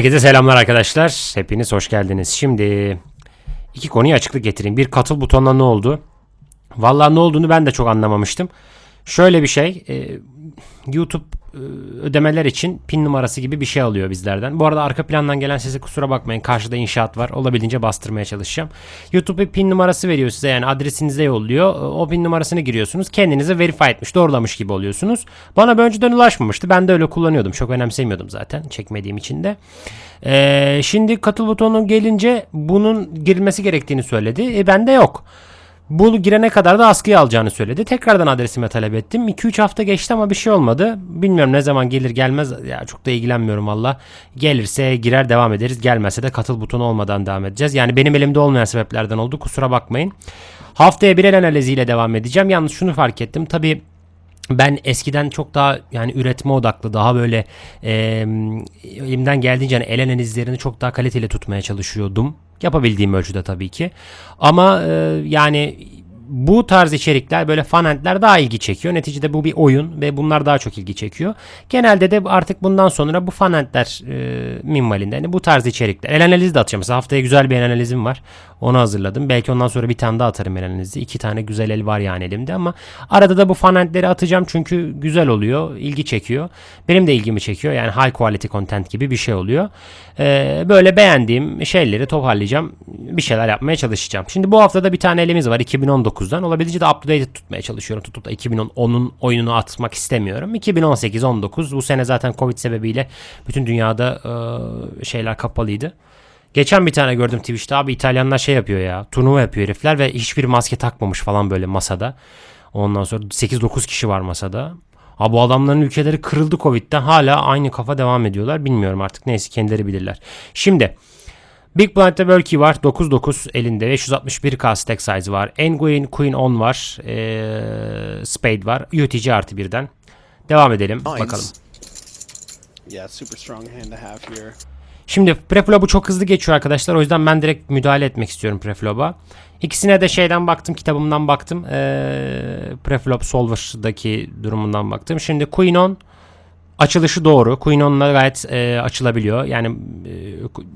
Herkese selamlar arkadaşlar. Hepiniz hoş geldiniz. Şimdi iki konuyu açıklık getireyim. Bir katıl butonuna ne oldu? Vallahi ne olduğunu ben de çok anlamamıştım. Şöyle bir şey. e, YouTube ödemeler için pin numarası gibi bir şey alıyor bizlerden. Bu arada arka plandan gelen sese kusura bakmayın. Karşıda inşaat var. Olabildiğince bastırmaya çalışacağım. YouTube bir pin numarası veriyor size. Yani adresinize yolluyor. O pin numarasını giriyorsunuz. Kendinizi verify etmiş, doğrulamış gibi oluyorsunuz. Bana bir önceden ulaşmamıştı. Ben de öyle kullanıyordum. Çok önemsemiyordum zaten. Çekmediğim için de. Ee, şimdi katıl butonu gelince bunun girilmesi gerektiğini söyledi. E bende yok. Bu girene kadar da askıya alacağını söyledi. Tekrardan adresime talep ettim. 2-3 hafta geçti ama bir şey olmadı. Bilmiyorum ne zaman gelir gelmez. Ya çok da ilgilenmiyorum valla. Gelirse girer devam ederiz. Gelmezse de katıl butonu olmadan devam edeceğiz. Yani benim elimde olmayan sebeplerden oldu. Kusura bakmayın. Haftaya bir el analiziyle devam edeceğim. Yalnız şunu fark ettim. Tabii ben eskiden çok daha yani üretme odaklı daha böyle e, elimden geldiğince hani el analizlerini çok daha kaliteli tutmaya çalışıyordum. Yapabildiğim ölçüde tabii ki. Ama e, yani bu tarz içerikler böyle fanentler daha ilgi çekiyor. Neticede bu bir oyun ve bunlar daha çok ilgi çekiyor. Genelde de artık bundan sonra bu fanentler e, minvalinde hani bu tarz içerikler. El analizi de atacağım. Mesela haftaya güzel bir el analizim var. Onu hazırladım. Belki ondan sonra bir tane daha atarım el analizi. İki tane güzel el var yani elimde ama arada da bu fanentleri atacağım çünkü güzel oluyor. ilgi çekiyor. Benim de ilgimi çekiyor. Yani high quality content gibi bir şey oluyor. Ee, böyle beğendiğim şeyleri toparlayacağım. Bir şeyler yapmaya çalışacağım. Şimdi bu haftada bir tane elimiz var 2019'dan. Olabildiğince de up tutmaya çalışıyorum. Tutup da 2010'un oyununu atmak istemiyorum. 2018-19 bu sene zaten Covid sebebiyle bütün dünyada e, şeyler kapalıydı. Geçen bir tane gördüm Twitch'te abi İtalyanlar şey yapıyor ya. Turnuva yapıyor herifler ve hiçbir maske takmamış falan böyle masada. Ondan sonra 8-9 kişi var masada. Ha bu adamların ülkeleri kırıldı Covid'den hala aynı kafa devam ediyorlar. Bilmiyorum artık neyse kendileri bilirler. Şimdi Big Blind'de Berkey var. 9-9 elinde. 561k stack size var. Enguin Queen 10 var. Ee, Spade var. UTG artı birden. Devam edelim. Nines. Bakalım. Yeah, super strong hand to have here. Şimdi preflop'u çok hızlı geçiyor arkadaşlar. O yüzden ben direkt müdahale etmek istiyorum preflop'a. İkisine de şeyden baktım, kitabımdan baktım. Ee, preflop Solver'daki durumundan baktım. Şimdi Queen on açılışı doğru. Queen on'la gayet e, açılabiliyor. Yani e,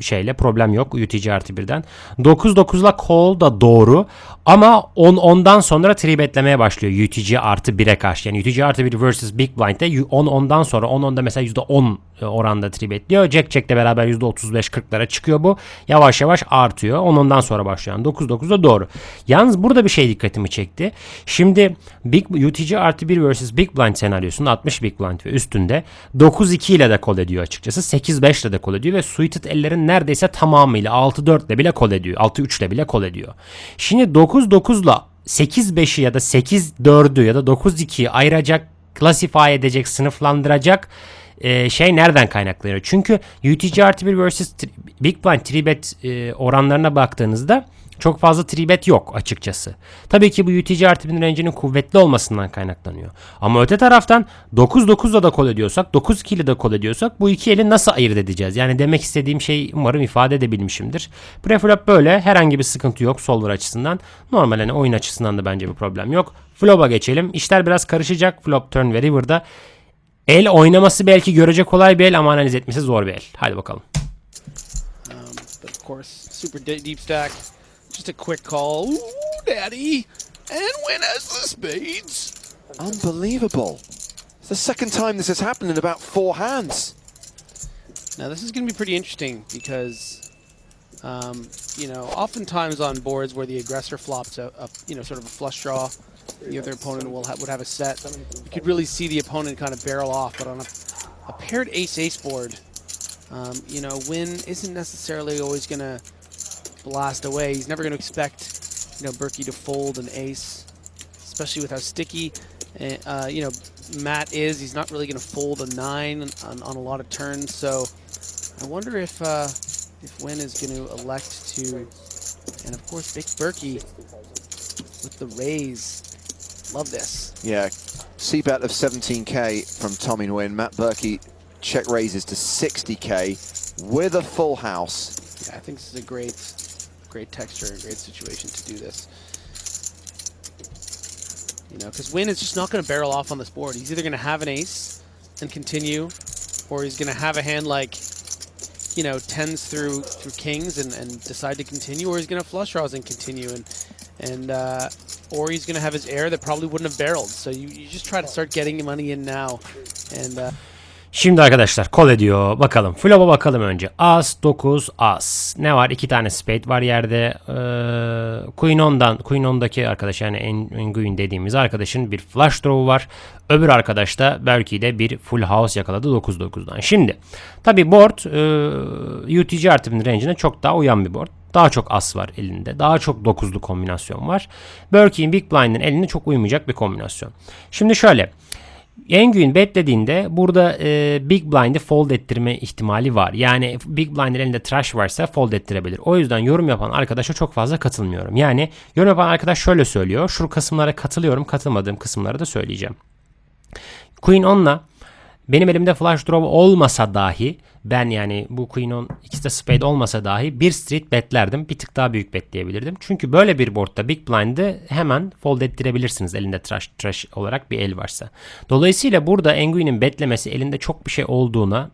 şeyle problem yok UTC artı birden. 9-9'la call da doğru. Ama 10 ondan sonra tree betlemeye başlıyor UTC artı 1'e karşı. Yani UTC artı 1 vs Big Blind'de 10 ondan sonra 10 onda mesela %10 oranda tree betliyor. Jack Jack'le beraber %35-40'lara çıkıyor bu. Yavaş yavaş artıyor. 10 ondan sonra başlıyor. Yani 9-9'da doğru. Yalnız burada bir şey dikkatimi çekti. Şimdi Big UTC artı 1 vs Big Blind senaryosunda 60 Big Blind ve üstünde 9-2 ile de kol ediyor açıkçası. 8-5 ile de kol ediyor ve suited ellerin neredeyse tamamıyla 6-4 ile bile kol ediyor. 6-3 ile bile kol ediyor. Şimdi 9-9 ile 8-5'i ya da 8-4'ü ya da 9-2'yi ayıracak, klasify edecek, sınıflandıracak e, şey nereden kaynaklanıyor? Çünkü UTC artı 1 vs Big Blind 3 bet e, oranlarına baktığınızda çok fazla 3 bet yok açıkçası. Tabii ki bu UTC artı 1'in range'inin kuvvetli olmasından kaynaklanıyor. Ama öte taraftan 9-9'la da kol ediyorsak, 9-2 ile de kol ediyorsak bu iki eli nasıl ayırt edeceğiz? Yani demek istediğim şey umarım ifade edebilmişimdir. Preflop böyle. Herhangi bir sıkıntı yok solver açısından. Normal hani oyun açısından da bence bir problem yok. Flop'a geçelim. İşler biraz karışacak. Flop, turn ve river'da. El oynaması belki görece kolay bir el ama analiz etmesi zor bir el. Hadi bakalım. Um, but of course, super de- deep stack. Just a quick call. Ooh, daddy. And when has the spades? Unbelievable. It's the second time this has happened in about four hands. Now, this is going to be pretty interesting because, um, you know, oftentimes on boards where the aggressor flops a, a you know, sort of a flush draw, the other opponent will ha- would have a set. You could really see the opponent kind of barrel off, but on a, a paired ace-ace board, um, you know, Win isn't necessarily always going to blast away. He's never going to expect, you know, Berkey to fold an ace, especially with how sticky, uh, uh, you know, Matt is. He's not really going to fold a nine on, on a lot of turns. So I wonder if uh, if Win is going to elect to, and of course, Big Berkey with the raise. Love this. Yeah, C-bet of 17k from Tommy Nguyen. Matt Berkey check raises to 60k with a full house. Yeah, I think this is a great, great texture and great situation to do this. You know, because Win is just not going to barrel off on this board. He's either going to have an ace and continue, or he's going to have a hand like, you know, tens through through kings and, and decide to continue, or he's going to flush draws and continue, and and uh, or he's going to have his air that probably wouldn't have barreled. So you, you just try to start getting money in now, and uh, Şimdi arkadaşlar call ediyor. Bakalım. Flop'a bakalım önce. As, 9, As. Ne var? İki tane spade var yerde. Ee, Queen 10'dan, Queen 10'daki arkadaş yani En- Enguin dediğimiz arkadaşın bir flush draw var. Öbür arkadaş da Berkey'de bir full house yakaladı 9-9'dan. Şimdi tabi board e, UTG artımın range'ine çok daha uyan bir board. Daha çok as var elinde. Daha çok dokuzlu kombinasyon var. Berkey'in Big Blind'in eline çok uymayacak bir kombinasyon. Şimdi şöyle. Enguin betlediğinde burada e, Big Blind'i fold ettirme ihtimali var. Yani Big Blind'in elinde trash varsa fold ettirebilir. O yüzden yorum yapan arkadaşa çok fazla katılmıyorum. Yani yorum yapan arkadaş şöyle söylüyor. Şu kısımlara katılıyorum. Katılmadığım kısımları da söyleyeceğim. Queen 10'la benim elimde flush draw olmasa dahi ben yani bu Queen 10 ikisi de spade olmasa dahi bir street betlerdim. Bir tık daha büyük betleyebilirdim. Çünkü böyle bir boardda Big Blind'ı hemen fold ettirebilirsiniz elinde trash, trash olarak bir el varsa. Dolayısıyla burada Engui'nin betlemesi elinde çok bir şey olduğuna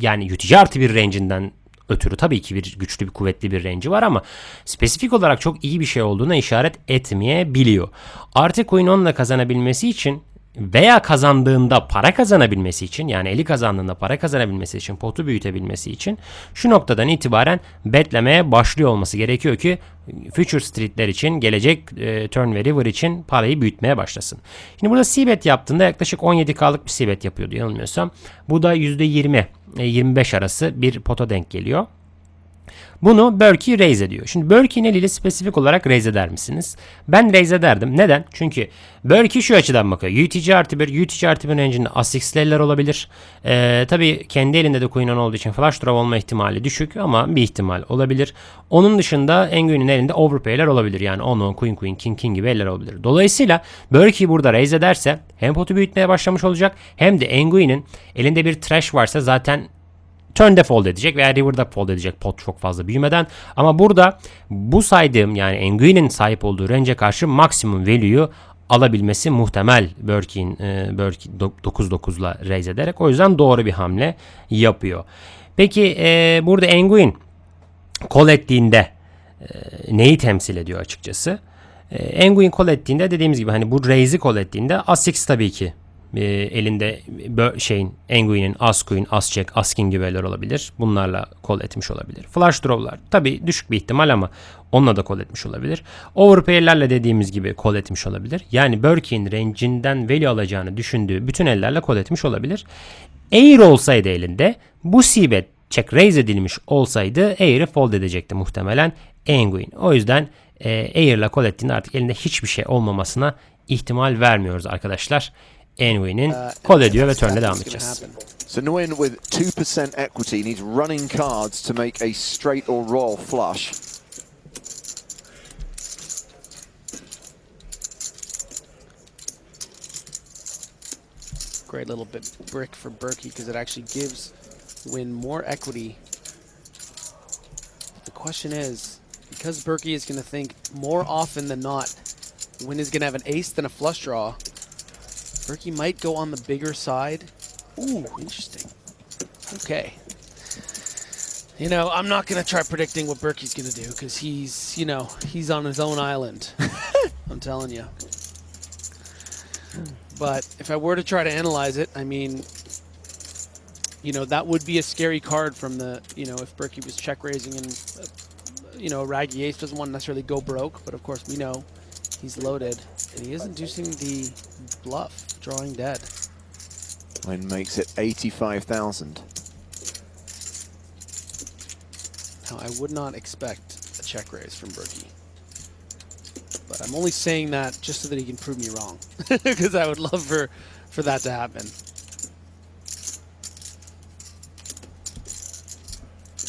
yani yutici artı bir range'inden ötürü tabii ki bir güçlü bir kuvvetli bir range'i var ama spesifik olarak çok iyi bir şey olduğuna işaret etmeyebiliyor. Artı Queen 10'la kazanabilmesi için veya kazandığında para kazanabilmesi için yani eli kazandığında para kazanabilmesi için potu büyütebilmesi için şu noktadan itibaren betlemeye başlıyor olması gerekiyor ki future streetler için gelecek e, turn ve river için parayı büyütmeye başlasın. Şimdi burada c-bet yaptığında yaklaşık 17k'lık bir c-bet yapıyordu yanılmıyorsam. Bu da %20 e, 25 arası bir pota denk geliyor. Bunu Berkey raise ediyor. Şimdi Berkey'in eliyle spesifik olarak raise eder misiniz? Ben raise ederdim. Neden? Çünkü Berkey şu açıdan bakıyor. UTG artı bir, UTG artı bir range'inde Asix'ler olabilir. Ee, tabii kendi elinde de Queen olduğu için flash draw olma ihtimali düşük ama bir ihtimal olabilir. Onun dışında Enguin'in elinde overpay'ler olabilir. Yani 10 10 Queen Queen King King gibi eller olabilir. Dolayısıyla Berkey burada raise ederse hem potu büyütmeye başlamış olacak hem de Enguin'in elinde bir trash varsa zaten turn'de fold edecek veya river'da fold edecek pot çok fazla büyümeden. Ama burada bu saydığım yani Engui'nin sahip olduğu range'e karşı maksimum value'yu alabilmesi muhtemel Berkey'in e, Berkey 9-9'la raise ederek. O yüzden doğru bir hamle yapıyor. Peki e, burada Enguin call ettiğinde e, neyi temsil ediyor açıkçası? E, Enguin call ettiğinde dediğimiz gibi hani bu raise'i call ettiğinde As-6 tabii ki e, elinde şeyin Enguin'in As Queen, As Jack, As King gibi eller olabilir. Bunlarla call etmiş olabilir. Flush draw'lar tabii düşük bir ihtimal ama onunla da call etmiş olabilir. Overpay'lerle dediğimiz gibi call etmiş olabilir. Yani Berkey'in range'inden value alacağını düşündüğü bütün ellerle call etmiş olabilir. Air olsaydı elinde bu c-bet check raise edilmiş olsaydı Air'i fold edecekti muhtemelen Enguin. O yüzden e, Air'la call ettiğinde artık elinde hiçbir şey olmamasına ihtimal vermiyoruz arkadaşlar. Enguin'in uh, call ediyor ve turn'e that's devam gonna edeceğiz. happen. So Nguyen with 2% equity needs running cards to make a straight or royal flush. Great little bit brick for Berkey because it actually gives Win more equity. The question is, because Berkey is going to think more often than not, Win is going to have an ace than a flush draw. Berkey might go on the bigger side. Ooh, interesting. Okay. You know, I'm not going to try predicting what Berkey's going to do because he's, you know, he's on his own island. I'm telling you. But if I were to try to analyze it, I mean, you know, that would be a scary card from the, you know, if Berkey was check raising and, uh, you know, Raggy Ace doesn't want to necessarily go broke, but of course we know he's loaded. And he is inducing the bluff, drawing dead. Nguyen makes it 85,000. Now, I would not expect a check raise from Berkey. But I'm only saying that just so that he can prove me wrong. Because I would love for, for that to happen.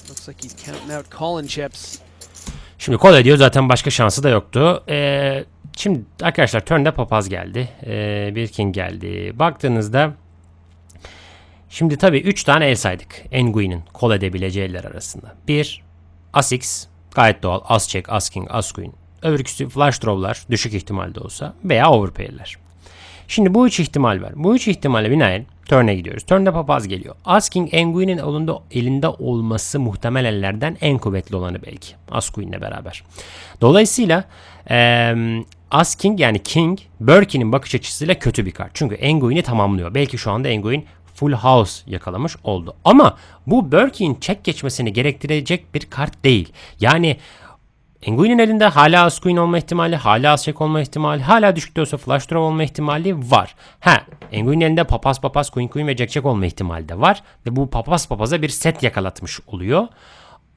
Looks like he's counting out calling chips. Şimdi call ediyor zaten başka şansı da yoktu. Ee, şimdi arkadaşlar turn'de papaz geldi. Ee, bir king geldi. Baktığınızda şimdi tabii 3 tane el saydık. Enguin'in call edebileceği eller arasında. Bir As-X gayet doğal. As-Check, As-King, As-Queen. Öbürküsü flush draw'lar düşük ihtimalde olsa veya overpay'ler. Şimdi bu üç ihtimal var. Bu üç ihtimale binaen Turn'e gidiyoruz. Turn'de papaz geliyor. Asking Enguin'in elinde, elinde olması muhtemel ellerden en kuvvetli olanı belki. Asquin'le beraber. Dolayısıyla eee Asking yani King, Berkey'nin bakış açısıyla kötü bir kart. Çünkü Enguin'i tamamlıyor. Belki şu anda Enguin full house yakalamış oldu. Ama bu Berkey'in check geçmesini gerektirecek bir kart değil. Yani Enguin'in elinde hala as queen olma ihtimali, hala as check olma ihtimali, hala düşük de flush draw olma ihtimali var. Ha, Enguin'in elinde papaz papaz, queen queen ve jack jack olma ihtimali de var. Ve bu papaz papaza bir set yakalatmış oluyor.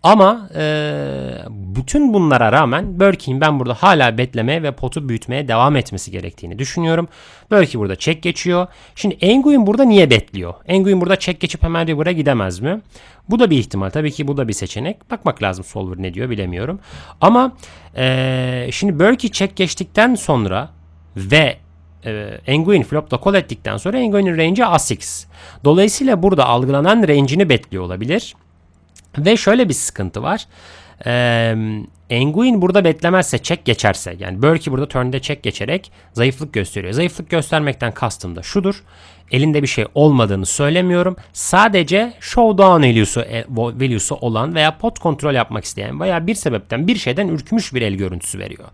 Ama eee, bütün bunlara rağmen Berkey'in ben burada hala betlemeye ve potu büyütmeye devam etmesi gerektiğini düşünüyorum. Berkey burada check geçiyor. Şimdi Enguin burada niye betliyor? Enguin burada check geçip hemen river'a gidemez mi? Bu da bir ihtimal. Tabii ki bu da bir seçenek. Bakmak lazım solver ne diyor bilemiyorum. Ama eee, şimdi Berkey check geçtikten sonra ve e, Enguin flopta call ettikten sonra Enguin'in range'i A6. Dolayısıyla burada algılanan range'ini bekliyor olabilir. Ve şöyle bir sıkıntı var. Ee, Enguin burada beklemezse check geçerse yani Berkey burada turn'de check geçerek zayıflık gösteriyor. Zayıflık göstermekten kastım da şudur. Elinde bir şey olmadığını söylemiyorum. Sadece showdown value'su, e, value'su olan veya pot kontrol yapmak isteyen veya bir sebepten bir şeyden ürkmüş bir el görüntüsü veriyor.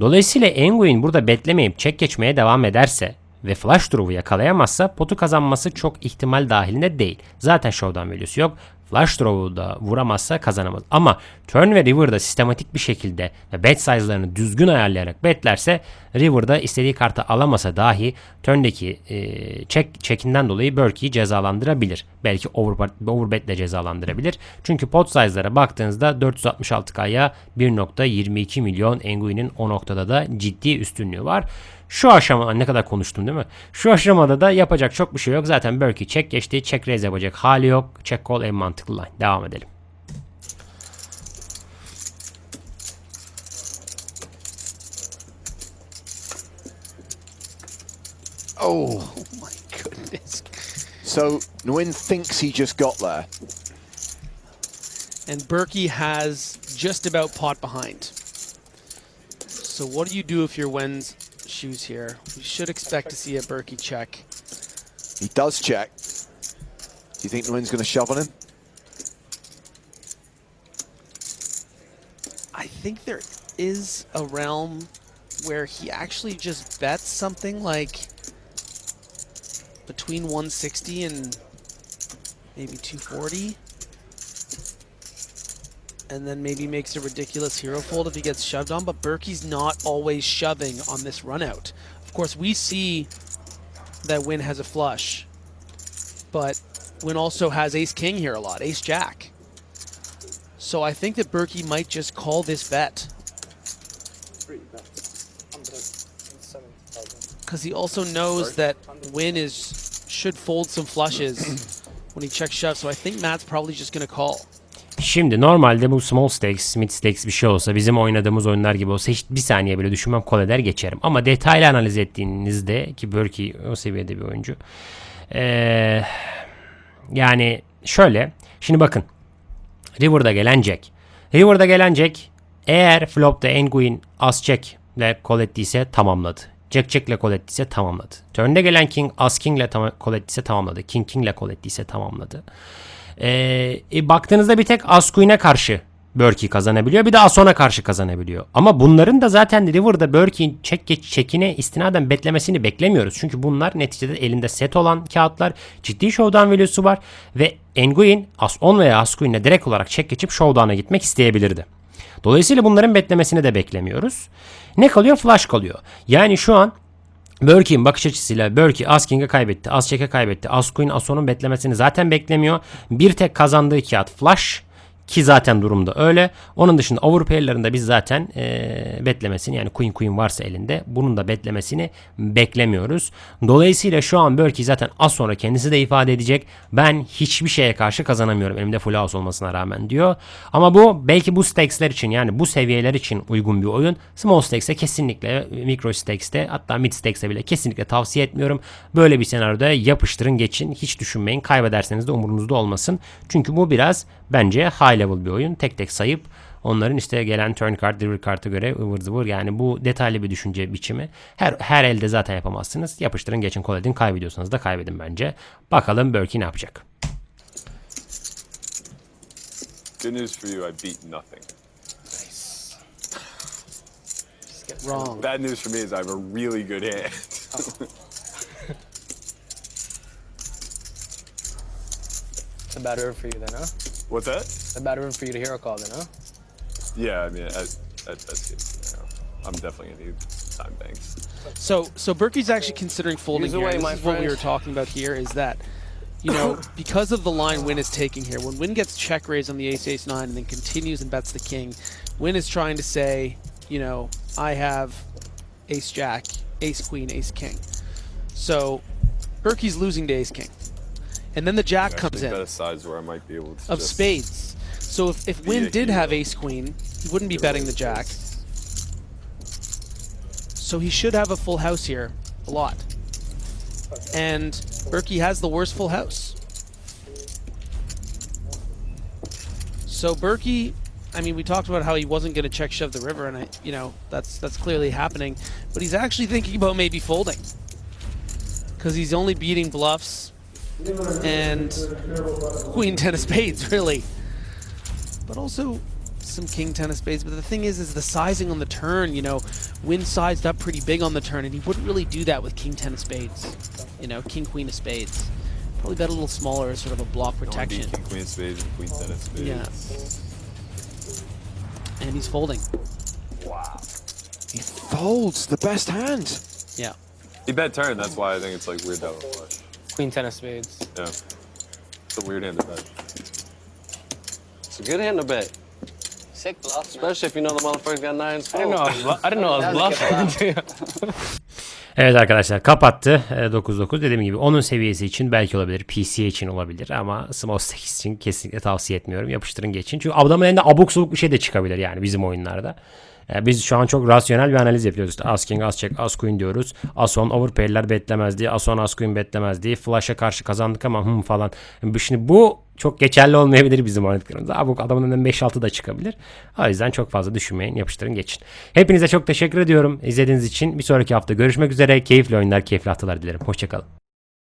Dolayısıyla Enguin burada beklemeyip check geçmeye devam ederse ve flash draw'u yakalayamazsa potu kazanması çok ihtimal dahilinde değil. Zaten showdown value'su yok. Flash draw'u da vuramazsa kazanamaz. Ama turn ve river'da sistematik bir şekilde ve bet size'larını düzgün ayarlayarak betlerse river'da istediği kartı alamasa dahi turn'deki e, check checkinden dolayı Berkey'i cezalandırabilir. Belki over, overbet'le cezalandırabilir. Çünkü pot size'lara baktığınızda 466K'ya 1.22 milyon Enguin'in o noktada da ciddi üstünlüğü var. Şu aşama ne kadar konuştum değil mi? Şu aşamada da yapacak çok bir şey yok. Zaten Berkey check geçti. Check raise yapacak hali yok. Check call en mantıklı line. Devam edelim. Oh, Oh my goodness. so Nguyen thinks he just got there. And Berkey has just about pot behind. So what do you do if you're Wen's shoes here? We should expect to see a Berkey check. He does check. Do you think Nguyen's going to shove on him? I think there is a realm where he actually just bets something like between 160 and maybe 240. And then maybe makes a ridiculous hero fold if he gets shoved on, but Berkey's not always shoving on this run out. Of course, we see that Win has a flush, but Win also has Ace King here a lot, Ace Jack. So I think that Berkey might just call this bet. Because he also knows that Win is should fold some flushes when he checks shove. So I think Matt's probably just to call. Şimdi normalde bu small stakes, mid stakes bir şey olsa bizim oynadığımız oyunlar gibi olsa hiç bir saniye bile düşünmem kol eder geçerim. Ama detaylı analiz ettiğinizde ki Berkey o seviyede bir oyuncu. Ee, yani şöyle. Şimdi bakın. River'da gelen Jack. River'da gelen Jack eğer flop'ta Enguin as check ile kol ettiyse tamamladı. Jack Jack ile kol ettiyse tamamladı. Turn'de gelen King as King ile tam- kol ettiyse tamamladı. King King ile kol ettiyse tamamladı. Ee, e, baktığınızda bir tek As Queen'e karşı Berkey kazanabiliyor. Bir de Ason'a karşı kazanabiliyor. Ama bunların da zaten River'da Berkey'in çek geç çekine istinaden beklemesini beklemiyoruz. Çünkü bunlar neticede elinde set olan kağıtlar. Ciddi showdown value'su var. Ve Enguin As-10 veya As-Queen'le direkt olarak çek geçip showdown'a gitmek isteyebilirdi. Dolayısıyla bunların beklemesini de beklemiyoruz. Ne kalıyor? Flash kalıyor. Yani şu an Berkey'in bakış açısıyla Berkey Asking'e kaybetti. Ascheck'e kaybetti. Asquin Ason'un beklemesini zaten beklemiyor. Bir tek kazandığı kağıt Flash ki zaten durumda öyle. Onun dışında overpair'larında biz zaten eee, betlemesini yani Queen Queen varsa elinde bunun da betlemesini beklemiyoruz. Dolayısıyla şu an Berkey zaten az sonra kendisi de ifade edecek. Ben hiçbir şeye karşı kazanamıyorum elimde full house olmasına rağmen diyor. Ama bu belki bu stakes'ler için yani bu seviyeler için uygun bir oyun. Small stakes'e kesinlikle micro stakes'te hatta mid stakes'e bile kesinlikle tavsiye etmiyorum. Böyle bir senaryoda yapıştırın geçin. Hiç düşünmeyin. Kaybederseniz de umurunuzda olmasın. Çünkü bu biraz bence high level bir oyun. Tek tek sayıp Onların işte gelen turn card, river kart'a göre ıvır zıvır yani bu detaylı bir düşünce biçimi. Her her elde zaten yapamazsınız. Yapıştırın geçin kol edin. Kaybediyorsanız da kaybedin bence. Bakalım Berkey ne yapacak? Good news for you, I beat nothing. Wrong. Bad news for me is I have a really good hand. It's a bad river for you then, huh? What's that? A bad room for you to hero call then, huh? Yeah, I mean, I, I, that's it. You know, I'm definitely gonna need time banks. So so Berkey's actually considering folding Use here. away, This my is what we were talking about here is that you know, because of the line Win is taking here, when Win gets check raised on the ace ace nine and then continues and bets the king, Win is trying to say, you know, I have ace jack, ace queen, ace king. So Berkey's losing to ace king. And then the jack comes in bet a size where I might be able to of spades. So if, if Win did have ace queen, he wouldn't be betting the jack. So he should have a full house here, a lot. And Berkey has the worst full house. So Berkey, I mean, we talked about how he wasn't going to check shove the river, and I, you know, that's that's clearly happening. But he's actually thinking about maybe folding because he's only beating bluffs and queen ten of spades, really. But also some king ten of spades. But the thing is, is the sizing on the turn. You know, Win sized up pretty big on the turn, and he wouldn't really do that with king ten of spades. You know, king queen of spades. Probably bet a little smaller as sort of a block I wanna beat protection. King Queen of Spades and Queen Ten of Spades. Yeah. And he's folding. Wow. He folds the best hand. Yeah. He bet turn. That's why I think it's like weird that one flush. Queen ten of spades. Yeah, it's a weird hand to bet. It's a good hand to bet. Sick bluff. Especially if you know the motherfucker's got nines. I didn't know I was, blu- I didn't know I was bluffing. Evet arkadaşlar kapattı e, 9-9 dediğim gibi onun seviyesi için belki olabilir PC için olabilir ama Small Stakes için kesinlikle tavsiye etmiyorum yapıştırın geçin çünkü adamın elinde abuk subuk bir şey de çıkabilir yani bizim oyunlarda. E, Biz şu an çok rasyonel bir analiz yapıyoruz. İşte as king, as check, as queen diyoruz. As on overpay'ler betlemezdi. As on, as queen betlemezdi. Flash'a karşı kazandık ama hım falan. Şimdi bu çok geçerli olmayabilir bizim oynadıklarımızda. Abuk adamın önünden 5-6 da çıkabilir. O yüzden çok fazla düşünmeyin. Yapıştırın geçin. Hepinize çok teşekkür ediyorum izlediğiniz için. Bir sonraki hafta görüşmek üzere. Keyifli oyunlar, keyifli haftalar dilerim. Hoşçakalın.